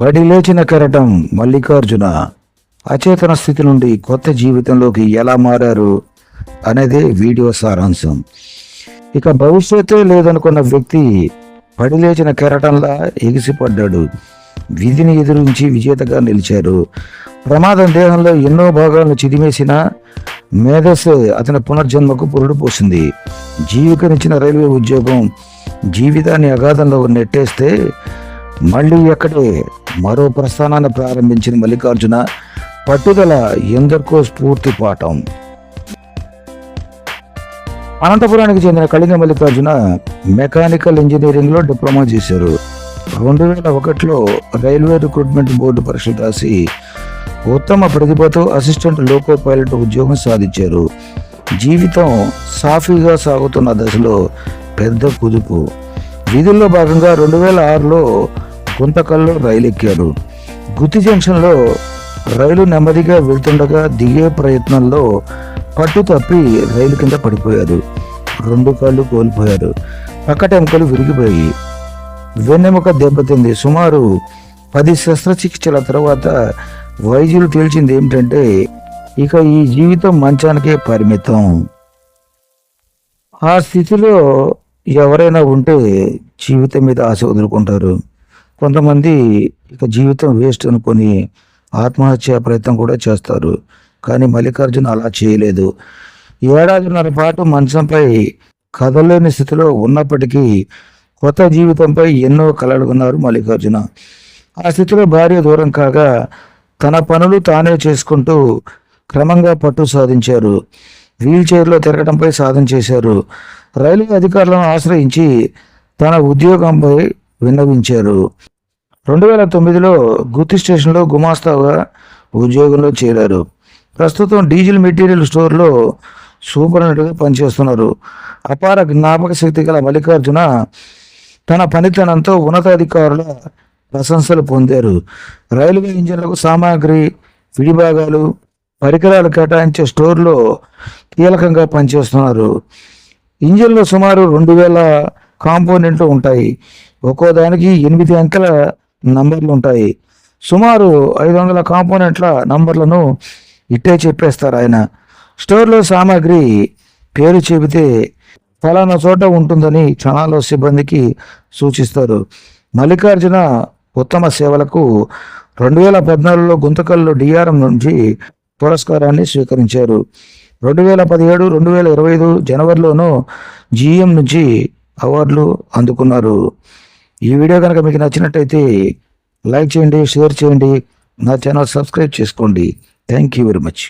పడి లేచిన కెరటం మల్లికార్జున అచేతన స్థితి నుండి కొత్త జీవితంలోకి ఎలా మారారు అనేది వీడియో సారాంశం. ఇక భవిష్యత్తే లేదనుకున్న వ్యక్తి పడి లేచిన కెరటంలా ఎగిసిపడ్డాడు. విధిని ఎదురించి విజేతగా నిలిచారు. ప్రమాదం దేహంలో ఎన్నో భాగాలను చిదిమేసిన మేధస్సే అతని పునర్జన్మకు పురుడు పోసింది. జీవికనిచ్చిన రైల్వే ఉద్యోగం జీవితాన్ని అగాధంలో నెట్టేస్తే మళ్ళీ ఎక్కడే మరో ప్రస్థానాన్ని ప్రారంభించిన మల్లికార్జున పట్టుదల ఎందరికో స్ఫూర్తి పాఠం. అనంతపురానికి చెందిన కళింగ మల్లికార్జున మెకానికల్ ఇంజనీరింగ్లో డిప్లొమా చేశారు. రెండు వేల ఒకటిలో రైల్వే రిక్రూట్మెంట్ బోర్డు పరీక్షలు రాసి ఉత్తమ ప్రతిభతో అసిస్టెంట్ లోకో పైలట్ ఉద్యోగం సాధించారు. జీవితం సాఫీగా సాగుతున్న దశలో పెద్ద కుదుపు. విధుల్లో భాగంగా రెండు వేల ఆరులో గుంతకల్లో రైలు ఎక్కారు గుత్తి జంక్షన్లో రైలు నెమ్మదిగా వెళ్తుండగా దిగే ప్రయత్నంలో పట్టు తప్పి రైలు కింద పడిపోయారు రెండు కాళ్ళు కోల్పోయారు పక్కటెముకలు విరిగిపోయి వెన్నెముక దెబ్బతింది. సుమారు పది శస్త్రచికిత్సల తర్వాత వైద్యులు తేల్చింది ఏమిటంటే ఇక ఈ జీవితం మంచానికే పరిమితం. ఆ స్థితిలో ఎవరైనా ఉంటే జీవితం మీద ఆశ వదులుకుంటారు. కొంతమంది ఇక జీవితం వేస్ట్ అనుకొని ఆత్మహత్య ప్రయత్నం కూడా చేస్తారు. కానీ మల్లికార్జున అలా చేయలేదు. ఏడాదిన్నర పాటు మంచంపై కదలేని స్థితిలో ఉన్నప్పటికీ కొత్త జీవితంపై ఎన్నో కలలుకున్నారు మల్లికార్జున. ఆ స్థితిలో భార్య దూరం కాగా తన పనులు తానే చేసుకుంటూ క్రమంగా పట్టు సాధించారు. వీల్ చైర్లో తిరగడంపై సాధన చేశారు. రైల్వే అధికారులను ఆశ్రయించి తన ఉద్యోగంపై విన్నవించారు. రెండు వేల తొమ్మిదిలో గుత్తి స్టేషన్లో గుమాస్తాగా ఉద్యోగంలో చేరారు. ప్రస్తుతం డీజిల్ మెటీరియల్ స్టోర్లో సూపరింటెండెంట్గా పనిచేస్తున్నారు. అపార జ్ఞాపక శక్తి గల మల్లికార్జున తన పనితనంతో ఉన్నతాధికారుల ప్రశంసలు పొందారు. రైల్వే ఇంజన్లకు సామాగ్రి విడిభాగాలు పరికరాలు కేటాయించే స్టోర్లో కీలకంగా పనిచేస్తున్నారు. ఇంజన్లో సుమారు రెండు వేల కాంపోనెంట్లు ఉంటాయి. ఒక్కో దానికి ఎనిమిది అంకెల నంబర్లు ఉంటాయి. సుమారు ఐదు వందల కాంపోనెంట్ల నంబర్లను ఇట్టే చెప్పేస్తారు ఆయన. స్టోర్లో సామాగ్రి పేరు చెబితే ఫలానా చోట ఉంటుందని క్షణాల్లో సిబ్బందికి సూచిస్తారు. మల్లికార్జున ఉత్తమ సేవలకు రెండు వేల పద్నాలుగులో గుంతకల్లో డిఆర్ఎం నుంచి పురస్కారాన్ని స్వీకరించారు. రెండు వేల పదిహేడు రెండు వేల ఇరవై ఐదు జనవరిలోనూ జిఎం నుంచి అవార్డులు అందుకున్నారు. ఈ వీడియో కనుక మీకు నచ్చినట్టయితే లైక్ చేయండి షేర్ చేయండి నా ఛానల్ సబ్స్క్రైబ్ చేసుకోండి. Thank you very much